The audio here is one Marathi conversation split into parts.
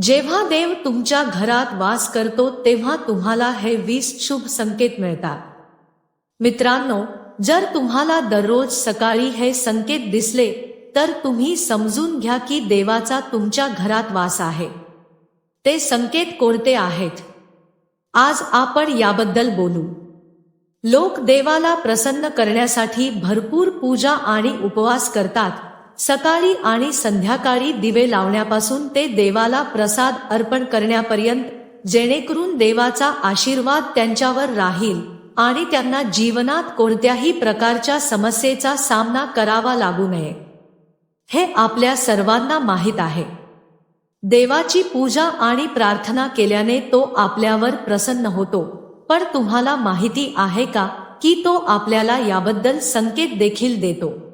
जेव्हा देव तुमच्या घरात वास करतो तेव्हा तुम्हाला हे वीस शुभ संकेत मिळतात. मित्रांनो जर तुम्हाला दररोज सकाळी हे संकेत दिसले तर तुम्ही समजून घ्या की देवाचा तुमच्या घरात वास आहे. ते संकेत कोणते आहेत? आज आपण याबद्दल बोलू. लोक देवाला प्रसन्न करण्यासाठी भरपूर पूजा आणि उपवास करतात सकाळी आणि संध्याकाळी दिवे लावण्यापासून ते देवाला प्रसाद अर्पण करण्यापर्यंत जेणेकरून देवाचा आशीर्वाद त्यांच्यावर राहील आणि त्यांना जीवनात कोणत्याही प्रकारच्या समस्येचा सामना करावा लागू नये. हे आपल्या सर्वांना माहीत आहे. देवाची पूजा आणि प्रार्थना केल्याने तो आपल्यावर प्रसन्न होतो. पण तुम्हाला माहिती आहे का की तो आपल्याला याबद्दल संकेत देखील देतो?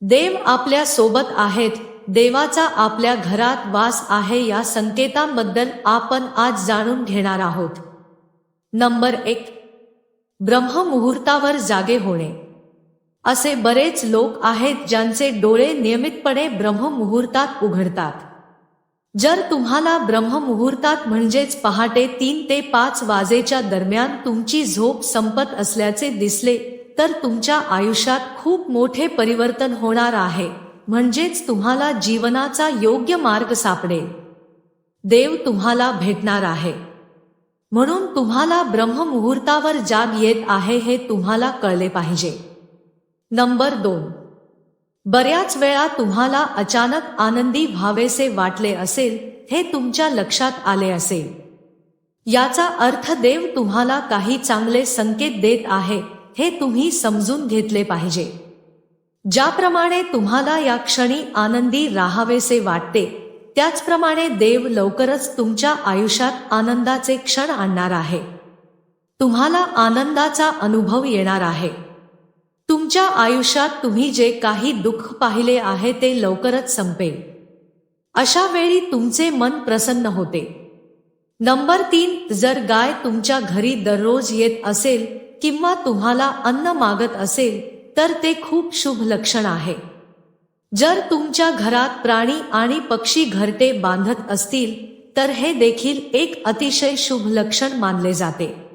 देव आपल्यासोबत आहेत. देवाचा आपल्या घरात वास आहे या संकेतांबद्दल आपण आज जाणून घेणार आहोत. नंबर एक. ब्रह्ममुहूर्तावर जागे होणे. असे बरेच लोक आहेत ज्यांचे डोळे नियमितपणे ब्रह्ममुहूर्तात उघडतात. जर तुम्हाला ब्रह्ममुहूर्तात म्हणजेच पहाटे तीन ते पाच वाजेच्या दरम्यान तुमची झोप संपत असल्याचे दिसले तर तुमच्या आयुष्यात खूप मोठे परिवर्तन होणार आहे. म्हणजेच तुम्हाला जीवनाचा योग्य मार्ग सापडेल. देव तुम्हाला भेटणार आहे. म्हणून तुम्हाला ब्रह्ममुहूर्तावर जाग येत आहे हे तुम्हाला कळले पाहिजे. नंबर दोन. बऱ्याच वेळा तुम्हाला अचानक आनंदी व्हावेसे वाटले असेल हे तुमच्या लक्षात आले असेल. याचा अर्थ देव तुम्हाला काही चांगले संकेत देत आहे हे तुम्ही समजून घेतले पाहिजे. ज्याप्रमाणे तुम्हाला या क्षणी आनंदी राहावेसे वाटते त्याचप्रमाणे देव लवकरच तुमच्या आयुष्यात आनंदाचे क्षण आणणार आहे. तुम्हाला आनंदाचा अनुभव येणार आहे. तुमच्या आयुष्यात तुम्ही जे काही दुःख पाहिले आहे ते लवकरच संपेल. अशा वेळी तुमचे मन प्रसन्न होते. नंबर तीन जर गाय तुमच्या घरी दररोज येत असेल किंवा तुम्हाला अन्न मागत असेल तर ते खूप शुभ लक्षण आहे. जर तुमच्या घरात प्राणी आणि पक्षी घरटे बांधत असतील तर हे देखील एक अतिशय शुभ लक्षण मानले जाते.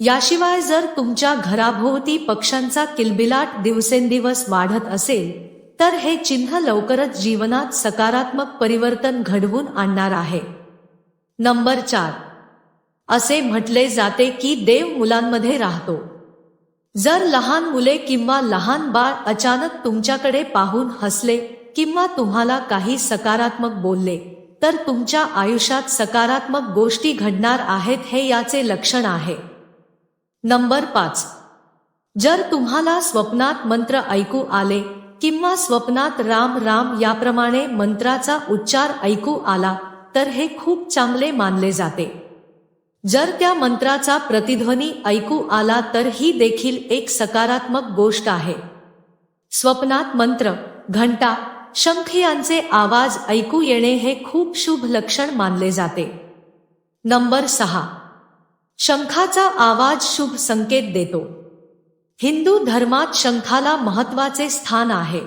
याशिवाय जर तुमच्या घराभोवती पक्ष्यांचा किलबिलाट दिवसेंदिवस वाढत असेल तर हे चिन्ह लवकरच जीवनात सकारात्मक परिवर्तन घडवून आणणार आहे. नंबर चार. असे म्हटले जाते की देव मुलांमध्ये राहतो. जर लहान मुले किंवा लहान बाळ अचानक तुमच्याकडे पाहून हसले किंवा तुम्हाला काही सकारात्मक बोलले तर तुमच्या आयुष्यात सकारात्मक गोष्टी घडणार आहेत हे याचे लक्षण आहे. नंबर पाच. जर तुम्हाला स्वप्नात मंत्र ऐकू आले किंवा स्वप्नात राम राम याप्रमाणे मंत्राचा उच्चार ऐकू आला तर हे खूप चांगले मानले जाते. जर त्या मंत्राचा प्रतिध्वनी ऐकू आला तर ही देखील एक सकारात्मक गोष्ट आहे. स्वप्नात मंत्र घंटा शंख यांचे आवाज ऐकू येणे हे खूप शुभ लक्षण मानले जाते. नंबर सहा. शंखाचा आवाज शुभ संकेत देतो. हिंदू धर्मात शंखाला महत्त्वाचे स्थान आहे.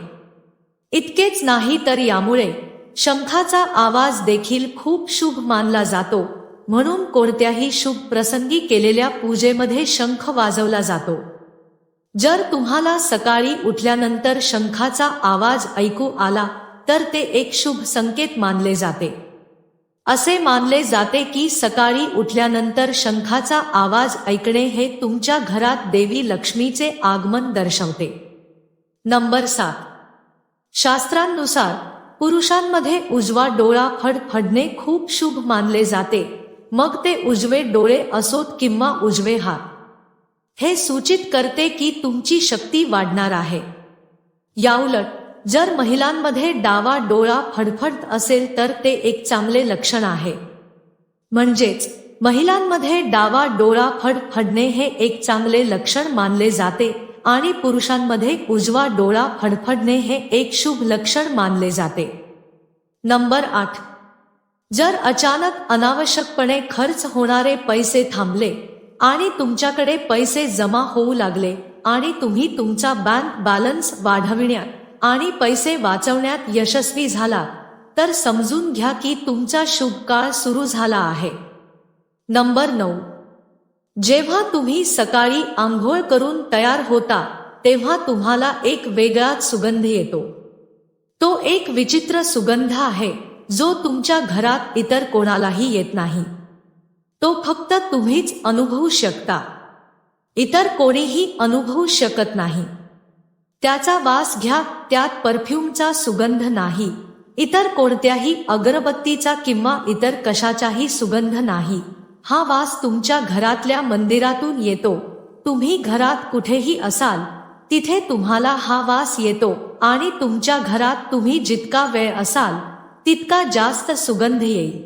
इतकेच नाही तर यामुळे शंखाचा आवाज देखील खूप शुभ मानला जातो. म्हणून कोणत्याही शुभ प्रसंगी केलेल्या पूजेमध्ये शंख वाजवला जातो. जर तुम्हाला सकाळी उठल्यानंतर शंखाचा आवाज ऐकू आला तर ते एक शुभ संकेत मानले जाते. असे मानले जाते की सकाळी उठल्यानंतर शंखाचा आवाज ऐकणे हे तुमच्या घरात देवी लक्ष्मीचे आगमन दर्शवते. नंबर सात. शास्त्रांनुसार पुरुषांमध्ये उजवा डोळा फडफडणे खूप शुभ मानले जाते. मग ते उजवे डोळे असोत किंवा उजवे हात. हे सूचित करते की तुमची शक्ती वाढणार आहे. याउलट जर महिलांमध्ये डावा डोळा फडफडत असेल तर ते एक चांगले लक्षण आहे. म्हणजेच महिलांमध्ये डावा डोळा फडफडणे हे एक चांगले लक्षण मानले जाते आणि पुरुषांमध्ये उजवा डोळा फडफडणे हे एक शुभ लक्षण मानले जाते. नंबर आठ जर अचानक अनावश्यकपणे खर्च होणारे पैसे थांबले आणि तुमच्याकडे पैसे जमा होऊ लागले आणि तुम्ही तुमचा बँक बॅलन्स वाढविण्यात आणि पैसे वाचवण्यात यशस्वी झाला तर समजून घ्या की तुमचा शुभ काळ सुरू झाला आहे. नंबर नऊ. जेव्हा तुम्ही सकाळी आंघोळ करून तयार होता तेव्हा तुम्हाला एक वेगळाच सुगंध येतो. तो एक विचित्र सुगंध आहे. जो तुमच्या घरात इतर कोणालाही येत नाही. तो फक्त तुम्हीच अनुभवू शकता. इतर कोणीही अनुभवू शकत नाही. त्याचा वास घ्या त्यात परफ्यूमचा सुगंध नाही. इतर कोणत्याही अगरबत्तीचा किंवा इतर कशाचाही सुगंध नाही. हा वास तुमच्या घरातल्या मंदिरातून येतो. तुम्ही घरात कुठेही असाल तिथे तुम्हाला हा वास येतो आणि तुमच्या घरात तुम्ही जितका वेळ असाल तितका जास्त सुगंध येईल.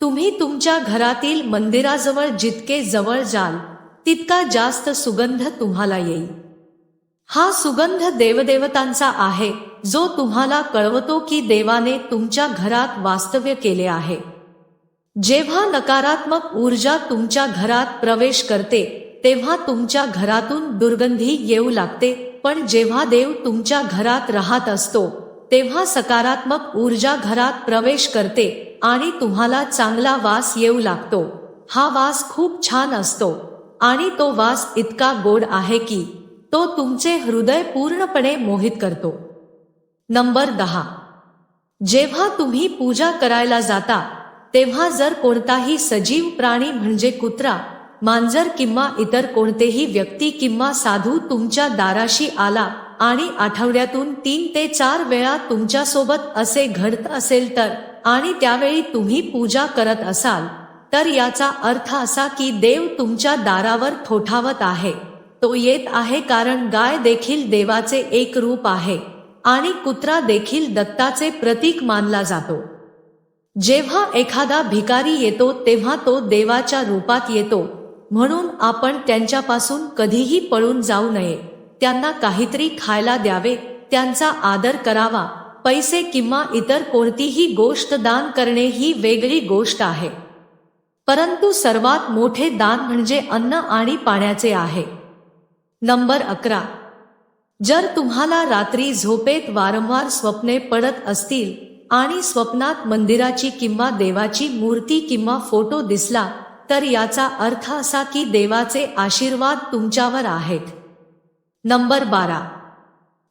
तुम्ही तुमच्या घरातील मंदिराजवळ जितके जवळ जाल तितका जास्त सुगंध तुम्हाला येईल. हा सुगंध देवदेवतांचा आहे जो तुम्हाला कळवतो की देवाने तुमच्या घरात वास्तव्य केले आहे. जेव्हा नकारात्मक ऊर्जा तुमच्या घरात प्रवेश करते तेव्हा तुमच्या घरातून दुर्गंधी येऊ लागते पण जेव्हा देव तुमच्या घरात राहत असतो तेव्हा सकारात्मक ऊर्जा घरात प्रवेश करते आणि तुम्हाला चांगला वास येऊ लागतो. हा वास खूप छान असतो. आणि तो वास इतका गोड आहे की तो तुमचे हृदय पूर्णपणे मोहित करतो. नंबर दहा. जेव्हा तुम्ही पूजा करायला जाता तेव्हा जर कोणताही सजीव प्राणी म्हणजे कुत्रा मांजर किंवा इतर कोणतेही व्यक्ती किंवा साधू तुमच्या दाराशी आला आणि आठवड्यातून तीन ते चार वेळा तुमच्यासोबत असे घडत असेल तर आणि त्यावेळी तुम्ही पूजा करत असाल तर याचा अर्थ असा की देव तुमच्या दारावर ठोठावत आहे. तो येत आहे कारण गाय देखील देवाचे एक रूप आहे आणि कुत्रा देखील दत्ताचे प्रतीक मानला जातो. जेव्हा एखादा भिकारी येतो तेव्हा तो देवाच्या रूपात येतो म्हणून आपण त्यांच्यापासून कधीही पळून जाऊ नये. त्यांना काहीतरी खायला द्यावे त्यांचा आदर करावा. पैसे किंवा इतर कोणतीही गोष्ट दान करणे ही वेगळी गोष्ट आहे. परंतु सर्वात मोठे दान म्हणजे अन्न आणि पाण्याचे आहे. नंबर अकरा. जर तुम्हाला रात्री झोपेत वारंवार स्वप्ने पडत असतील आणि स्वप्नात मंदिराची किंवा देवाची मूर्ती किंवा फोटो दिसला तर याचा अर्थ असा की देवाचे आशीर्वाद तुमच्यावर आहेत. नंबर बारा.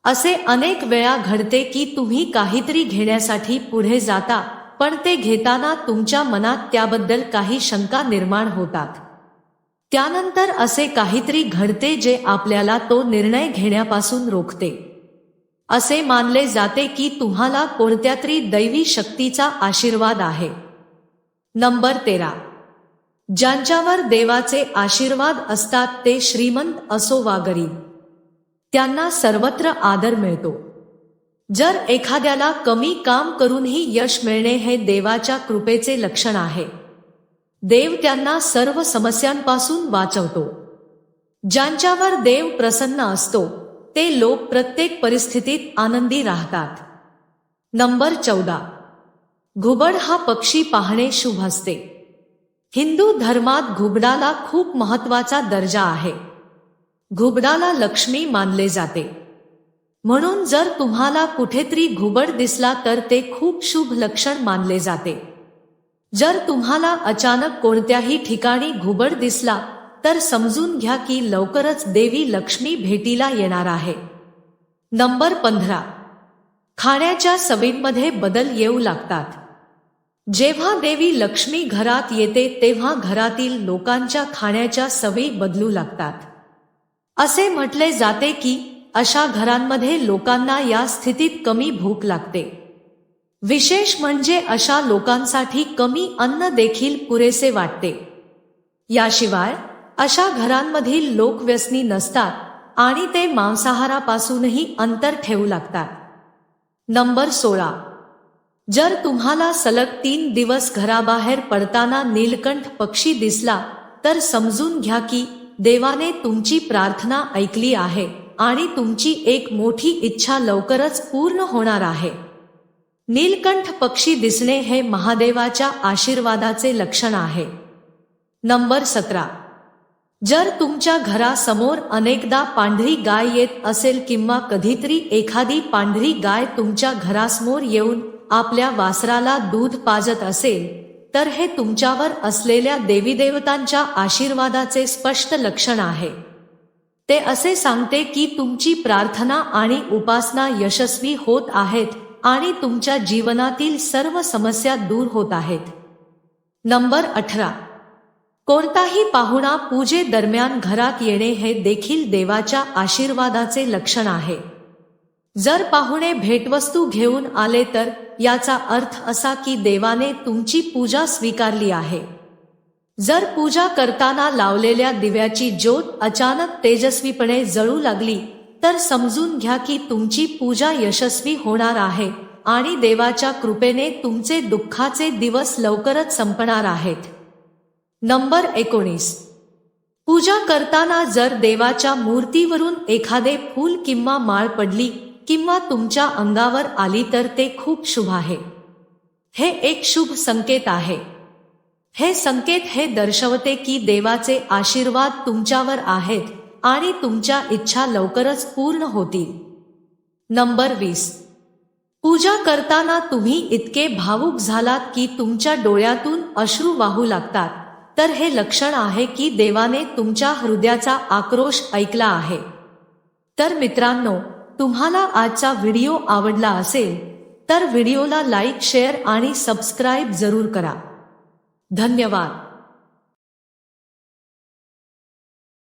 असे अनेक वेळा घडते की तुम्ही काहीतरी घेण्यासाठी पुढे जाता पण ते घेताना तुमच्या मनात त्याबद्दल काही शंका निर्माण होतात. त्यानंतर असे काहीतरी घडते जे आपल्याला तो निर्णय घेण्यापासून रोखते. असे मानले जाते की तुम्हाला कोणत्या तरी दैवी शक्तीचा आशीर्वाद आहे. नंबर तेरा. ज्यांच्यावर देवाचे आशीर्वाद असतात ते श्रीमंत असो वा गरीब त्यांना सर्वत्र आदर मिळतो. जर एखाद्याला कमी काम करूनही यश मिळणे हे देवाच्या कृपेचे लक्षण आहे. देव त्यांना सर्व समस्यांपासून वाचवतो. ज्यांच्यावर देव प्रसन्न असतो ते लोक प्रत्येक परिस्थितीत आनंदी राहतात. नंबर चौदा. घुबड हा पक्षी पाहणे शुभ असते. हिंदू धर्मात घुबडाला खूप महत्त्वाचा दर्जा आहे. घुबडाला लक्ष्मी मानले जाते. म्हणून जर तुम्हाला कुठेतरी घुबड दिसला तर ते खूप शुभ लक्षण मानले जाते. जर तुम्हाला अचानक कोणत्याही ठिकाणी घुबड दिसला तर समजून घ्या की लवकरच देवी लक्ष्मी भेटीला येणार आहे. नंबर पंधरा. खाण्याच्या सवयींमध्ये बदल येऊ लागतात. जेव्हा देवी लक्ष्मी घरात येते तेव्हा घरातील लोकांच्या खाण्याच्या सवयी बदलू लागतात. असे म्हटले जाते की अशा घरांमध्ये लोकांना या स्थितीत कमी भूक लागते. विशेष म्हणजे अशा लोकांसाठी कमी अन्न देखील पुरेसे वाटते. याशिवाय अशा घरांमधील लोक व्यसनी नसतात आणि ते मांसाहारापासूनही अंतर ठेवू लागतात. नंबर सोळा. जर तुम्हाला सलग तीन दिवस घराबाहेर पडताना नीलकंठ पक्षी दिसला तर समजून घ्या की देवाने तुमची प्रार्थना ऐकली आहे आणि तुमची एक मोठी इच्छा लवकरच पूर्ण होणार आहे. नीलकंठ पक्षी दिसणे हे महादेवाच्या आशीर्वादाचे लक्षण आहे. नंबर सतरा. जर तुमच्या घरासमोर अनेकदा पांढरी गाय येत असेल किंवा कधीतरी एखादी पांढरी गाय तुमच्या घरासमोर येऊन आपल्या वासराला दूध पाजत असेल तर हे तुमच्यावर असलेल्या देवीदेवतांच्या आशीर्वादाचे स्पष्ट लक्षण आहे. ते असे सांगते की तुमची प्रार्थना आणि उपासना यशस्वी होत आहेत आणि तुमच्या जीवनातील सर्व समस्या दूर होत आहेत. नंबर अठरा. कोणताही पाहुणा पूजे दरम्यान घरात येणे हे देखील देवाच्या आशीर्वादाचे लक्षण आहे. जर पाहुणे भेटवस्तू घेऊन आले तर याचा अर्थ असा की देवाने तुमची पूजा स्वीकारली आहे. जर पूजा करताना लावलेल्या दिव्याची ज्योत अचानक तेजस्वीपणे जळू लागली तर समजून घ्या की तुमची पूजा यशस्वी होणार आहे आणि देवाच्या कृपेने तुमचे दुःखाचे दिवस लवकरच संपणार आहेत. नंबर एकोणीस. पूजा करताना जर देवाच्या मूर्तीवरून एखादे फूल किंवा माळ पडली किंवा तुमच्या अंगावर आली तर ते खूप शुभ आहे. हे एक शुभ संकेत आहे. हे संकेत हे दर्शवते की देवाचे आशीर्वाद तुमच्यावर आहेत आणि तुमच्या इच्छा लवकरच पूर्ण होतील. नंबर वीस. पूजा करताना तुम्ही इतके भावुक झालात की तुमच्या डोळ्यातून अश्रू वाहू लागतात. तर हे लक्षण आहे की देवाने तुमच्या हृदयाचा आक्रोश ऐकला आहे. तर मित्रांनो तुम्हाला आजचा व्हिडिओ आवडला असेल तर व्हिडिओला लाईक शेअर आणि सबस्क्राईब जरूर करा. धन्यवाद.